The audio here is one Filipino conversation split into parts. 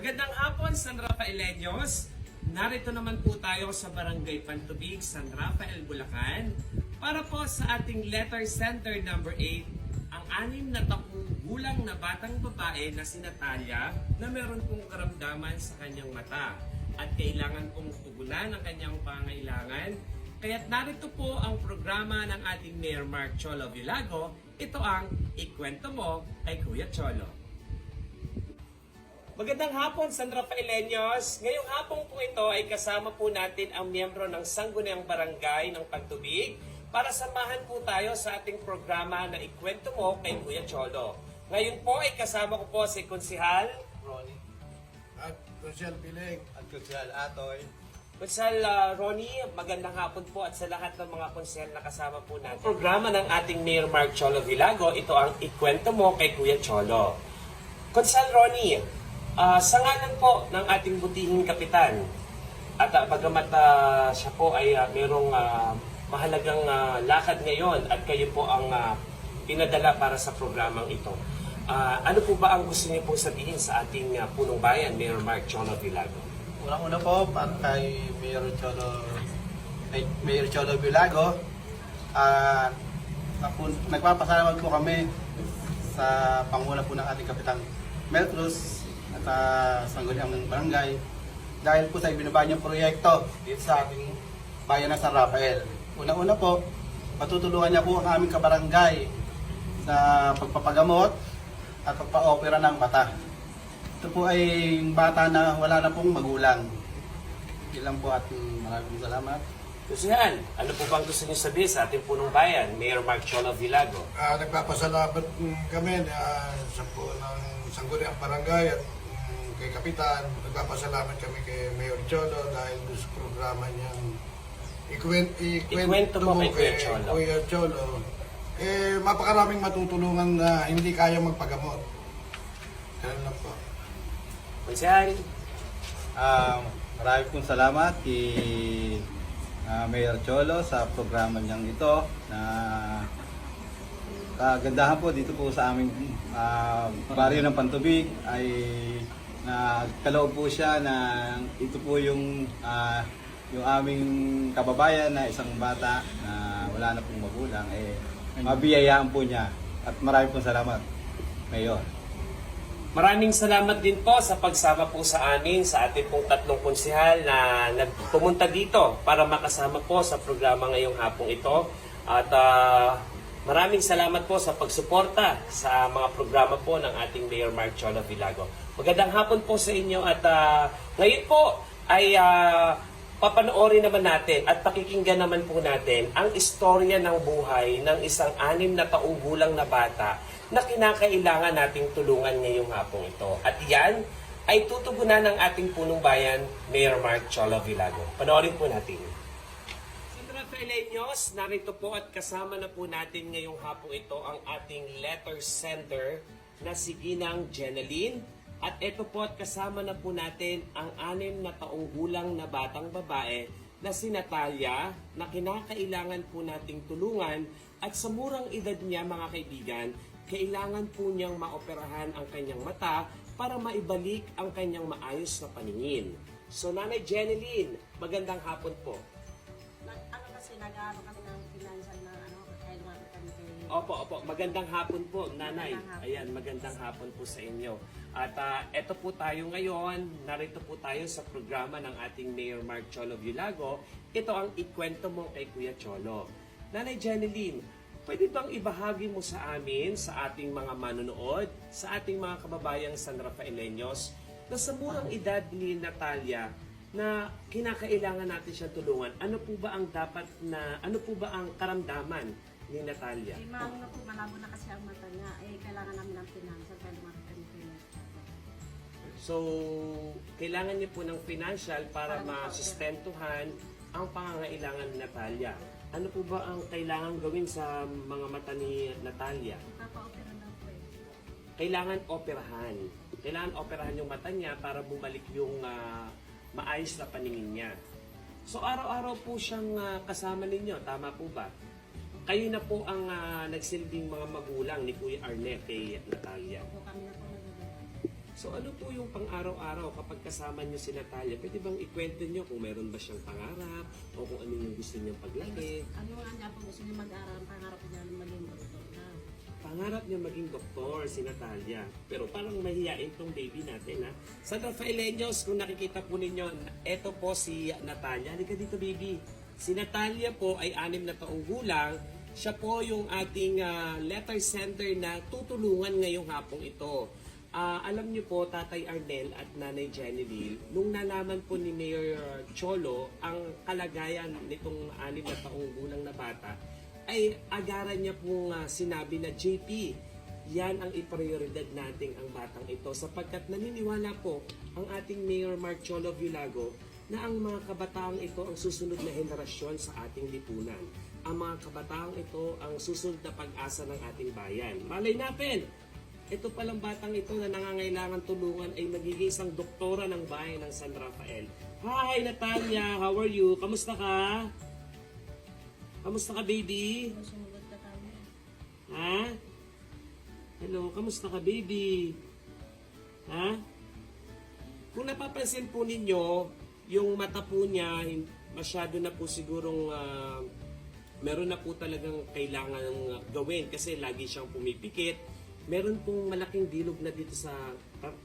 Magandang hapon, San Rafaeleños. Narito naman po tayo sa Barangay Pantubig, San Rafael, Bulacan para po sa ating letter center number 8, ang anim na taong gulang na batang babae na si Natalia na meron pong karamdaman sa kanyang mata at kailangan pong tugunan ang kanyang pangailangan. Kaya't narito po ang programa ng ating Mayor Mark Cholo Vilago. Ito ang Ikwento Mo kay Kuya Cholo. Magandang hapon, San Rafaeleños. Ngayong hapon po ito ay kasama po natin ang miyembro ng Sangguniang Barangay ng Pagtubig para samahan po tayo sa ating programa na Ikwento Mo kay Kuya Cholo. Ngayon po ay kasama ko po si Konsihal. Ronnie. At Rochelle Piling. At Kutsal Atoy. Konsihal uh, Ronnie, magandang hapon po at sa lahat ng mga konsihal na kasama po natin. Programa ng ating Mayor Mark Cholo Vilago, ito ang Ikwento Mo kay Kuya Cholo. Konsihal Ronnie, ah, sa ngalan po ng ating butihing kapitan, at uh, bagamat ah, siya po ay ah, merong ah, mahalagang ah, lakad ngayon at kayo po ang ah, pinadala para sa programang ito. Ah, ano po ba ang gusto niyo pong sabihin sa ating ah, punong bayan, Mayor Mark Cholo Vilago? Unang-una po, para kay Mayor Cholo, Mayor Cholo ah napun- nagpapasalamat po kami sa panguna po ng ating Kapitang Mel Cruz at uh, Sangguniang Barangay dahil po sa ibinaba niyang proyekto dito sa ating bayan ng San Rafael. Una-una po, matutulungan niya po ang aming kabarangay sa pagpapagamot at pagpa-opera ng mata. Ito po ay bata na wala na pong magulang. Ilang po at maraming salamat. Kusihan, ano po bang gusto niyo sabihin sa ating punong bayan, Mayor Mark Cholo Vilago? Ah, nagpapasalamat kami ah, sa po ng Sangguniang Barangay at kay Kapitan. Nagpapasalamat kami kay Mayor Cholo dahil sa programa niyang ikwent, Ikwento mo kay Kuya Cholo. Kuya Cholo. Eh, mapakaraming matutulungan na hindi kaya magpagamot. Ganun lang po. Kusihan, Um, marami pong salamat kay ah, Mayor Cholo sa programa niyang ito na kagandahan po dito po sa aming ah, baryo ng Pantubig ay nagkaloob po siya na ito po yung ah, yung aming kababayan na isang bata na wala na pong magulang eh mabiyayaan po niya at marami pong salamat Mayor. maraming salamat din po sa pagsama po sa amin sa ating pong tatlong konsihal na nagpumunta dito para makasama po sa programa ngayong hapong ito. At ah, maraming salamat po sa pagsuporta sa mga programa po ng ating Mayor Mark Cholo Vilago. Magandang hapon po sa inyo at ah, ngayon po ay ah, papanoorin naman natin at pakikinggan naman po natin ang istorya ng buhay ng isang anim na taong gulang na bata na kinakailangan nating tulungan ngayong hapong ito. At yan ay tutugunan ng ating punong bayan, Mayor Mark Cholo Vilago. Panoorin po natin. Sandra Rafaeleños, narito po at kasama na po natin ngayong hapong ito ang ating letter sender na si Ginang Jeneline. At ito po at kasama na po natin ang anim na taong gulang na batang babae na si Natalia na kinakailangan po nating tulungan at sa murang edad niya mga kaibigan, kailangan po niyang maoperahan ang kanyang mata para maibalik ang kanyang maayos na paningin. So Nanay Jeneline, magandang hapon po. Nag, ano kasi, nag-ano kami ng financial na ano, kailangan kami kay... Opo, opo. Magandang hapon po, nanay. Magandang hapon. Ayan, magandang hapon po sa inyo. At ah, eto po tayo ngayon, narito po tayo sa programa ng ating Mayor Mark Cholo Vilago. Ito ang ikwento mo kay Kuya Cholo. Nanay Jeneline, pwede bang ibahagi mo sa amin, sa ating mga manonood, sa ating mga kababayang San Rafaeleños, na sa murang edad ni Natalia, na kinakailangan natin siya tulungan, ano po ba ang dapat na, ano po ba ang karamdaman ni Natalia? Eh, maano na po, malabo na kasi ang mata niya. Eh, kailangan namin ng kami kay... So, kailangan niyo po ng financial para masustentuhan ang pangangailangan ni Natalia. Ano po ba ang kailangan gawin sa mga mata ni Natalia? Papa-opera na po eh. Kailangan operahan. Kailangan operahan yung mata niya para bumalik yung ah, maayos na paningin niya. So, araw-araw po siyang ah, kasama ninyo. Tama po ba? Kayo na po ang ah, nagsilbing mga magulang ni Kuya Arnett kay Natalia. Opo kami na po So ano po yung pang-araw-araw kapag kasama niyo si Natalia? Pwede bang ikwento niyo kung meron ba siyang pangarap o kung ano yung gusto niyang paglaki? Ano nga niya po gusto niya mag-aral, ang pangarap niya na maging doktor na. Pangarap niya maging doktor si Natalia. Pero parang mahihain tong baby natin ha. Sa Rafaeleños, kung nakikita po ninyo, eto po si Natalia. Halika dito baby. Si Natalia po ay anim na taong gulang. Siya po yung ating ah, letter sender na tutulungan ngayong hapong ito. Ah, alam niyo po, Tatay Arnel at Nanay Genevieve, nung nalaman po ni Mayor Cholo ang kalagayan nitong anim na taong gulang na bata, ay agaran niya pong ah, sinabi na JP, yan ang iprioridad nating ang batang ito sapagkat naniniwala po ang ating Mayor Mark Cholo Villago na ang mga kabataang ito ang susunod na henerasyon sa ating lipunan. Ang mga kabataang ito ang susunod na pag-asa ng ating bayan. Malay natin, ito palang batang ito na nangangailangan tulungan ay magiging isang doktora ng bayan ng San Rafael. Hi Natalia, how are you? Kamusta ka? Kamusta ka baby? Ha? Hello, kamusta ka baby? Ha? Kung napapansin po ninyo, yung mata po niya, masyado na po sigurong ah, meron na po talagang kailangan gawin kasi lagi siyang pumipikit. Meron pong malaking dilog na dito sa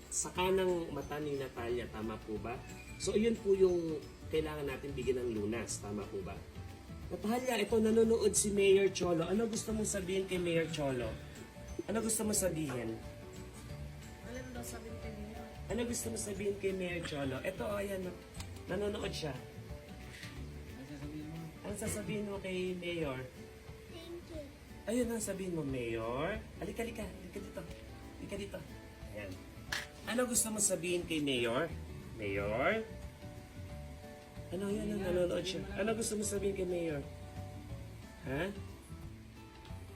sa kanang mata ni Natalia, tama po ba? So, yun po yung kailangan natin bigyan ng lunas, tama po ba? Natalia, ito nanonood si Mayor Cholo. Ano gusto mong sabihin kay Mayor Cholo? Ano gusto mong sabihin? Alam daw sabihin ko niya. Ano gusto mong sabihin kay Mayor Cholo? Ito, oh, ayan. oh. Nanonood siya. Ano sasabihin mo kay Mayor? Ayun ang sabihin mo, Mayor. Halika, halika. Halika dito. Halika dito. Ayan. Ano gusto mo sabihin kay Mayor? Mayor? Ano yan? Ano, nanonood siya. Ano gusto mo sabihin kay Mayor? Ha?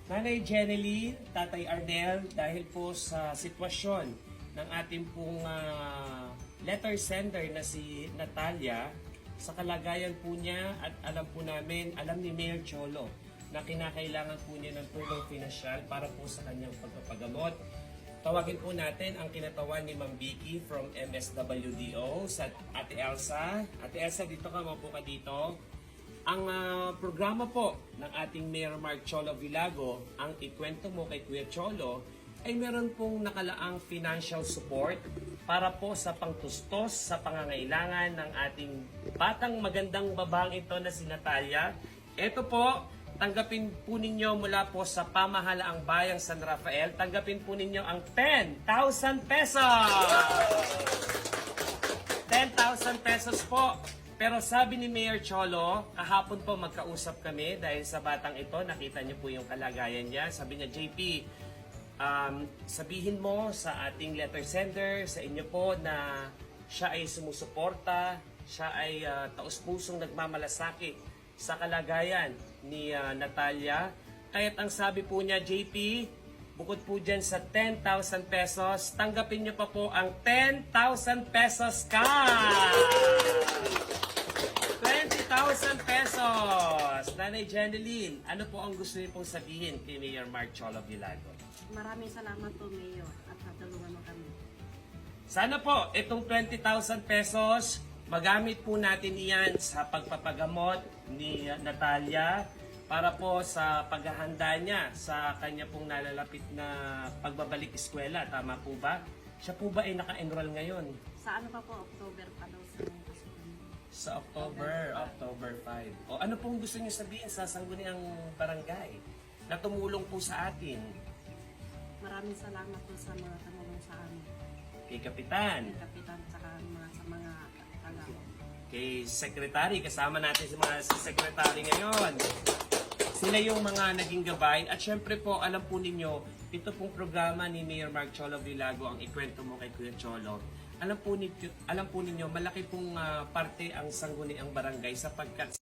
Nanay Jeneline, Tatay Ardel, dahil po sa sitwasyon ng ating pong ah, letter sender na si Natalia, sa kalagayan po niya at alam po namin, alam ni Mayor Cholo na kinakailangan po niya ng tulong pinansyal para po sa kanyang pagpapagamot. Tawagin po natin ang kinatawan ni Ma'am Vicky from MSWDO sa Ate Elsa. Ate Elsa, dito ka, maupo ka dito. Ang ah, programa po ng ating Mayor Mark Cholo Villago, ang ikwento mo kay Kuya Cholo, ay meron pong nakalaang financial support para po sa pangtustos sa pangangailangan ng ating batang magandang babang ito na si Natalia. Ito po, tanggapin po ninyo mula po sa pamahalaang bayang San Rafael, tanggapin po ninyo ang 10,000 pesos! 10,000 pesos po. Pero sabi ni Mayor Cholo, kahapon po magkausap kami dahil sa batang ito, nakita niyo po yung kalagayan niya. Sabi niya, JP, um, sabihin mo sa ating letter sender, sa inyo po na siya ay sumusuporta, siya ay ah, taus-pusong nagmamalasakit sa kalagayan ni ah, Natalia. Kaya't ang sabi po niya, JP, Bukod po dyan sa 10,000 pesos, tanggapin niyo pa po ang 10,000 pesos cash! 20,000 pesos! Nanay Jeneline, ano po ang gusto niyo pong sabihin kay Mayor Mark Cholo Villago? Maraming salamat po, Mayor, at natulungan mo kami. Sana po, itong 20,000 pesos, magamit po natin iyan sa pagpapagamot ni Natalia para po sa paghahanda niya sa kanya pong nalalapit na pagbabalik eskwela. Tama po ba? Siya po ba ay naka-enroll ngayon? Sa ano pa po, October pa daw sa. Sa October, October 5. O ano pong gusto niyo sabihin sa sangguniang barangay na tumulong po sa atin? Maraming salamat po sa mga tumulong sa amin. Kay Kapitan, Kay Kapitan, sa. Kay Secretary, kasama natin si mga Secretary ngayon. Sila yung mga naging gabay. At syempre po, alam po ninyo, ito pong programa ni Mayor Mark Cholo Villago, ang ikwento mo kay Kuya Cholo. Alam po, ninyo, alam po ninyo, malaki pong ah, parte ang sangguniang barangay sapagkat